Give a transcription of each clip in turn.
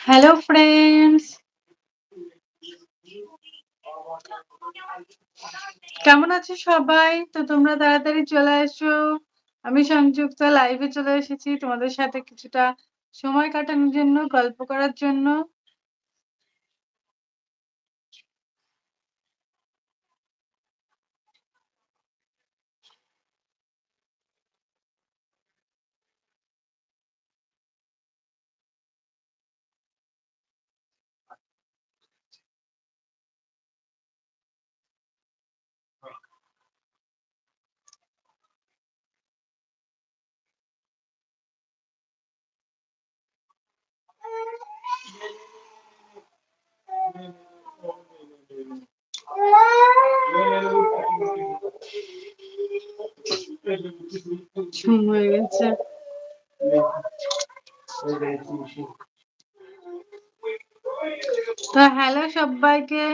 Hello friends কেমন আছো সবাই? তো তোমরা তাড়াতাড়ি চলে এসো। আমি সংযুক্ত লাইভে চলে এসেছি তোমাদের সাথে কিছুটা সময় কাটানোর জন্য, গল্প করার জন্য। হয়ে গেছে তো হ্যালো সবাইকে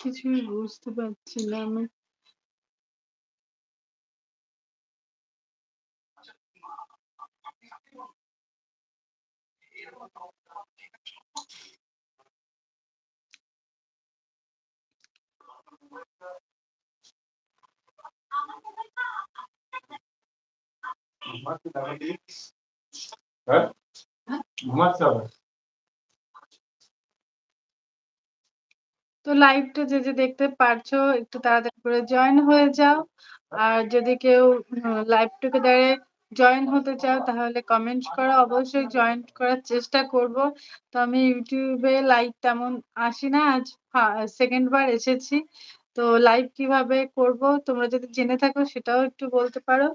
Que desgosto, Batinama. Né, Uma cuidava deles. Hã? Uma. তো লাইভটা যে যে দেখতে পারছ, একটু তাড়াতাড়ি করে জয়েন হয়ে যাও। আর যদি কেউ লাইভ টুগেদারে জয়েন হতে চাও, তাহলে কমেন্ট করো। অবশ্যই জয়েন করার চেষ্টা করব। তো আমি ইউটিউবে লাইভ তেমন আসি না। আজ সেকেন্ড বার এসেছি। তো লাইভ কীভাবে করব, তোমরা যদি জেনে থাকো, সেটাও একটু বলতে পারো।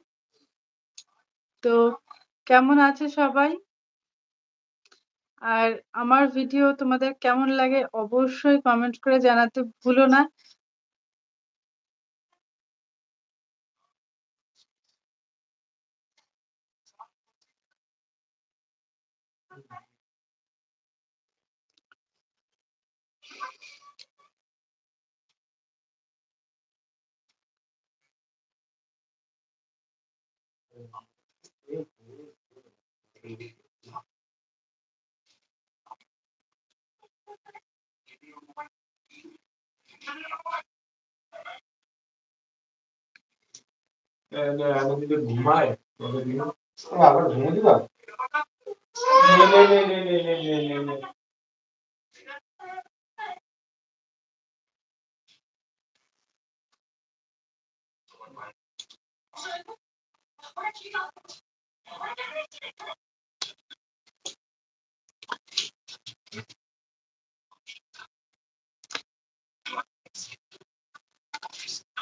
তো, কেমন আছে সবাই? আর আমার ভিডিও তোমাদের কেমন লাগে অবশ্যই কমেন্ট করে জানাতে ভুলো না। আমি যদি na vida do Maia. Palavras únicas.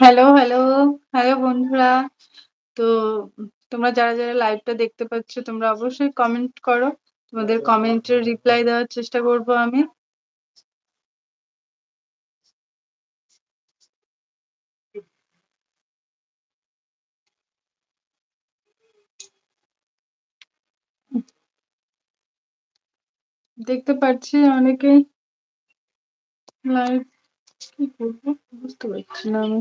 Hello hello hello বন্ধুরা। তো তোমরা যারা যারা লাইভটা দেখতে পাচ্ছ, তোমরা অবশ্যই কমেন্ট করো। তোমাদের কমেন্টের রিপ্লাই দেওয়ার চেষ্টা করব আমি। দেখতে পাচ্ছি অনেকেই লাইভ কি করব? বুঝতে পারছি না আমি।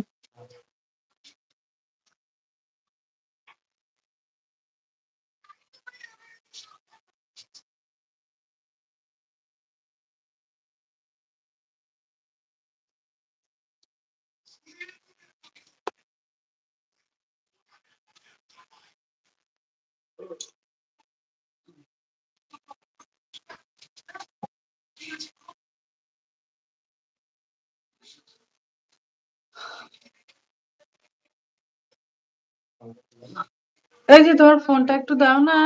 এই যে তোমার ফোনটা একটু দাও না।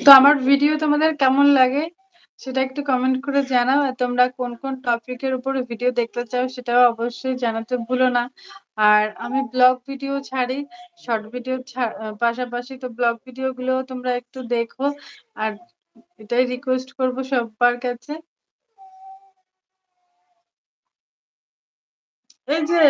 তো আমার ভিডিও তোমাদের কেমন লাগে? সেটা একটু কমেন্ট করে জানাও, আর তোমরা কোন কোন টপিকের উপর ভিডিও দেখতে চাও সেটাও অবশ্যই জানাতে ভুলো না। আর আমি ব্লগ ভিডিও ছাড়ি শর্ট ভিডিও পাশাপাশি তো ব্লগ ভিডিও গুলো তোমরা একটু দেখো, আর এটাই রিকোয়েস্ট করব সবার কাছে। এই যে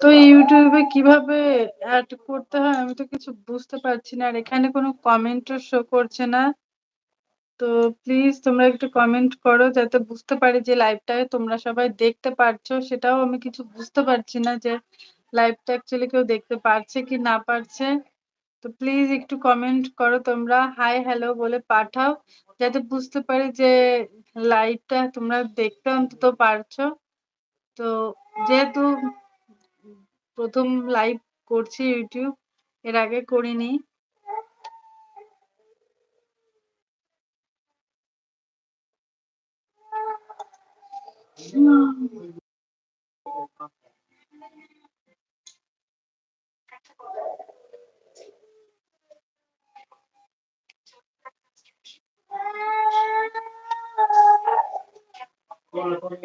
তো ইউটিউবে কীভাবে এড করতে হয় আমি তো কিছু বুঝতে পারছি না। আর এখানে কোনো কমেন্টও শো করছে না। তো প্লিজ তোমরা একটু কমেন্ট করো যাতে বুঝতে পারি যে লাইভটায় তোমরা সবাই দেখতে পারছ। সেটাও আমি কিছু বুঝতে পারছি না যে লাইভটা অ্যাকচুয়ালি কেউ দেখতে পারছে কি না পারছে। তো প্লিজ একটু কমেন্ট করো তোমরা হাই হ্যালো বলে পাঠাও। যাতে বুঝতে পারি যে লাইভটা তোমরা দেখতে অন্তত পারছ। তো যেহেতু প্রথম লাইভ করছি ইউটিউব, এর আগে করিনি। হুম। করে,